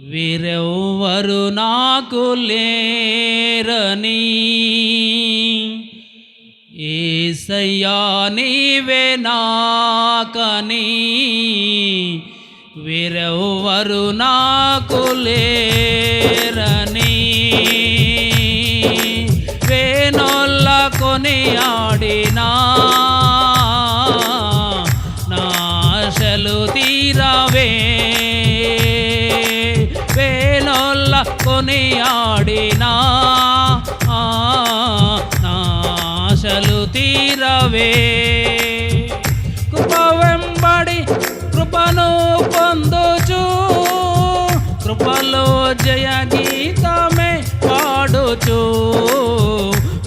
వీరెవ్వరు నాకు లేరని. ఏసయ్యా నీవే నాకని. వీరెవ్వరు నాకు లేరని. వేనొల్ల కొని ఆడినా కొని ఆడినా ఆ, నాశలు తీరవే. కృప వెంబడి కృపను పొందుచు కృపలో జయ గీతమే పాడుచు.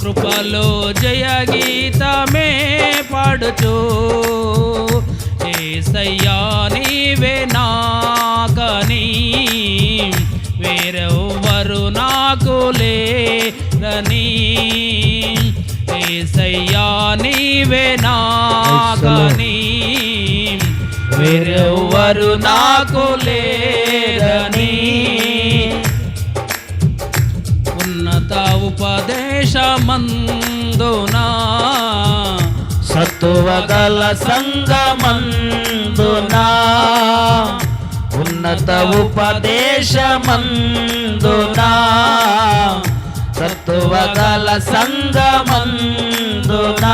కృపలో జయ గీతమే పాడుచు. ఏసయ్యా నీవే నాకనీ వేరెవ్వరు నాకు లేరని. ఏసయ్యా నీవే నాగని వేరెవ్వరు నాకు లేరని. ఉన్నత ఉపదేశమందునా సత్వగల సంగమందునా ఉన్నత ఉపదేశమందునా? సత్వగల సంగమందునా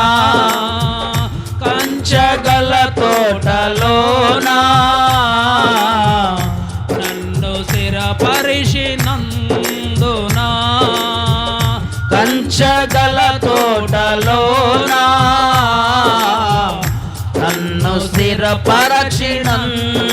కంచగల తోటలోనా? నన్ను స్థిరపరిచినందునా? కంచగల తోటలోనా? నన్ను స్థిరపరచినందునా?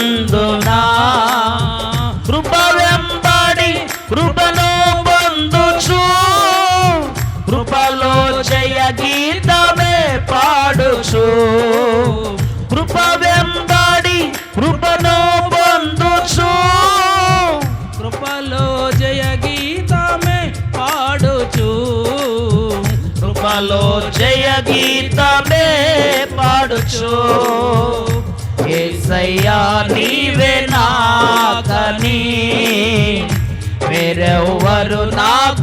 పాడుచు ఏసయ్యా నీవే నాకని. వేరెవ్వరు నాకు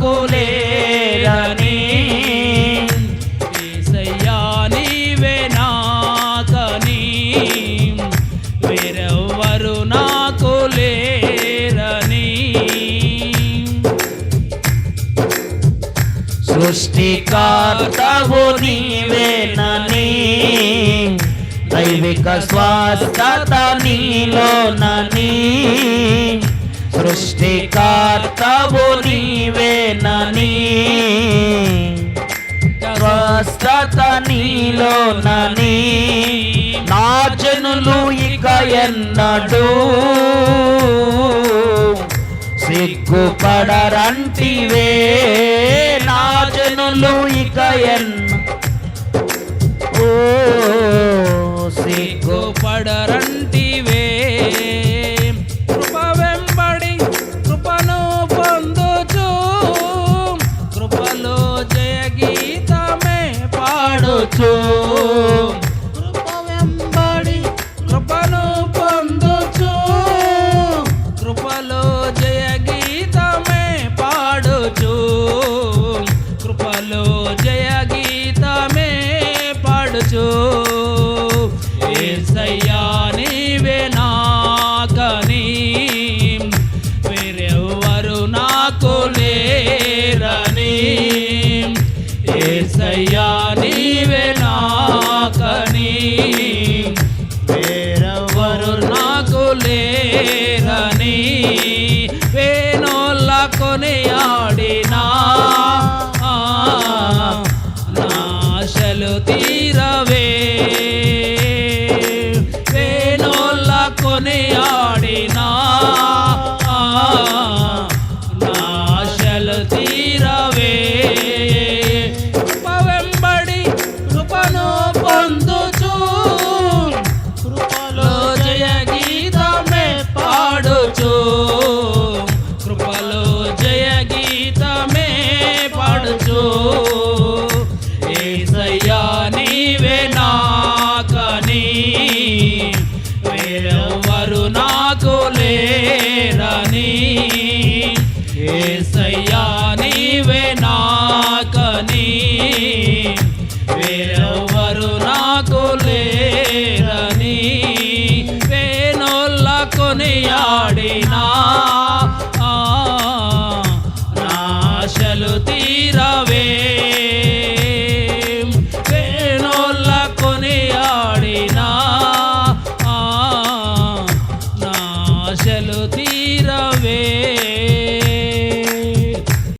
సృష్టికర్తవు నీవేనని దైవిక స్వాస్థత నీలోనని సృష్టికర్తవు నీవేనని స్వస్థత నీలోనని నా జనులు ఇక ఎన్నడూ సిగ్గుపడరంటివే. జనులు ఇక ఎన్న ఓ సిగ్గు పడరంటివే కృప వెంబడి కృపను పొందుచు. కృపలో జయ గీతమే పాడుచు. ఏసయ్యా నీవే నాకని. వేరెవరు నాకు లేరని. వేణుల్ల కొనియాడినా.